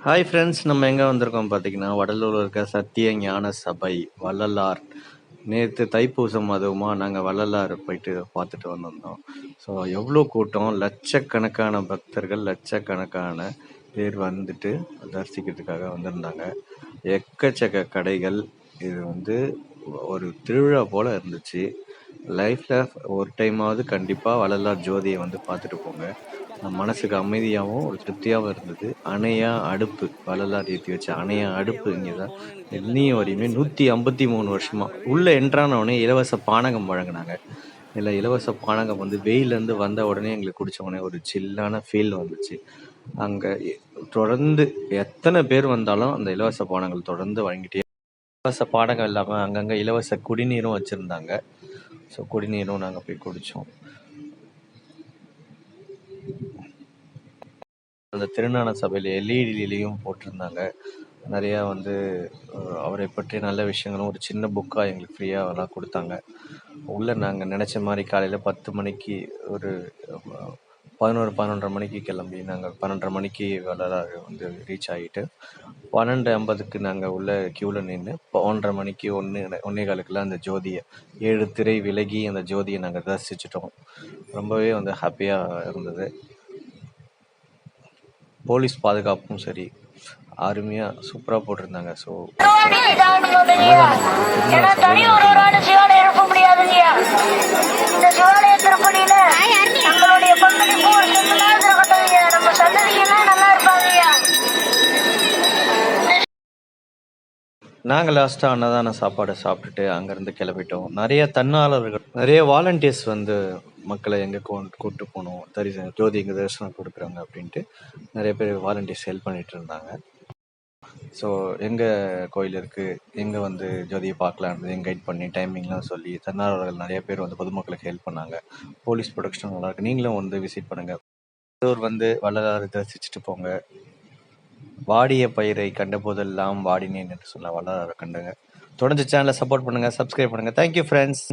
Hi friends நம்ம எங்கே வந்திருக்கோம் பார்த்தீங்கன்னா வடலூரில் இருக்க சத்திய ஞான சபை வள்ளலார். நேற்று தைப்பூசம் அதுவுமா நாங்கள் வள்ளலார் போயிட்டு பார்த்துட்டு வந்திருந்தோம். ஸோ எவ்வளோ கூட்டம்? லட்சக்கணக்கான பக்தர்கள் லட்சக்கணக்கான பேர் வந்துட்டு தரிசிக்கிறதுக்காக வந்திருந்தாங்க. எக்கச்சக்க கடைகள் இது வந்து ஒரு திருவிழா போல் இருந்துச்சு. லைஃப்பில் ஒரு டைமாவது கண்டிப்பாக வள்ளலார் ஜோதியை வந்து பார்த்துட்டு போங்க. நம்ம மனசுக்கு அமைதியாகவும் ஒரு திருப்தியாகவும் இருந்தது. அணையா அடுப்பு வள்ளலார் ஏற்றி வச்ச அணையா அடுப்பு இங்கே தான் இன்னையும் வரையுமே நூற்றி ஐம்பத்தி மூணு வருஷமா. உள்ளே என்ட்ரானவுடனே இலவச பானகம் வழங்கினாங்க. இல்லை இலவச பானகம் வந்து வெயிலேருந்து வந்த உடனே எங்களுக்கு குடிச்ச உடனே ஒரு சில்லான ஃபீல் வந்துச்சு. அங்கே தொடர்ந்து எத்தனை பேர் வந்தாலும் அந்த இலவச பானங்கள் தொடர்ந்து வழங்கிட்டே இலவச பானகம் இல்லாமல் அங்கங்கே இலவச குடிநீரும் வச்சுருந்தாங்க. ஸோ குடிநீரும் நாங்கள் போய் குடித்தோம் அந்த திருநான சபையில் எல்இடிலையும் போட்டிருந்தாங்க. நிறையா வந்து அவரை பற்றி நல்ல விஷயங்களும் ஒரு சின்ன புக்காக எங்களுக்கு ஃப்ரீயாக கொடுத்தாங்க. உள்ளே நாங்கள் நினச்ச மாதிரி காலையில் பத்து மணிக்கு ஒரு பதினோரு பதினொன்றரை மணிக்கு கிளம்பி நாங்கள் பன்னெண்டரை மணிக்கு வள்ளலார் வந்து ரீச் ஆகிட்டு பன்னெண்டு ஐம்பதுக்கு நாங்கள் உள்ள க்யூவில் நின்று ஒன்றரை மணிக்கு ஒன்று ஒன்றே காலுக்குலாம் அந்த ஜோதியை ஏழு திரை விலகி அந்த ஜோதியை நாங்கள் தரிசிச்சிட்டோம். ரொம்பவே வந்து ஹாப்பியாக இருந்தது. போலீஸ் பாதுகாப்பும் சரி அருமையாக சூப்பராக போட்டிருந்தாங்க. ஸோ நாங்கள் லாஸ்ட்டாக அன்னதான சாப்பாடை சாப்பிட்டுட்டு அங்கேருந்து கிளம்பிட்டோம். நிறைய தன்னாளர்கள் நிறைய வாலண்டியர்ஸ் வந்து மக்களை எங்கே கூப்பிட்டு போகணும் தரிசனம் ஜோதி எங்கே தரிசனம் கொடுக்குறாங்க அப்படின்ட்டு நிறைய பேர் வாலண்டியர்ஸ் ஹெல்ப் பண்ணிட்டு இருந்தாங்க. ஸோ எங்கே கோயில் இருக்குது எங்கே வந்து ஜோதியை பார்க்கலான்றது கைட் பண்ணி டைமிங்லாம் சொல்லி தன்னார்வலர்கள் நிறைய பேர் வந்து பொதுமக்களுக்கு ஹெல்ப் பண்ணாங்க. போலீஸ் ப்ரொடக்ஷன் நல்லாயிருக்கு நீங்களும் வந்து விசிட் பண்ணுங்கள் ஒரு வந்து வள்ளலாறு தரிசிச்சுட்டு போங்க. வாடிய பயிரை கண்ட போதெல்லாம் வாடினேன் என்று சொன்ன வள்ளலாரை கண்டுங்க. தொடர்ந்து சேனலை சப்போர்ட் பண்ணுங்க சப்ஸ்கிரைப் பண்ணுங்க. Thank you friends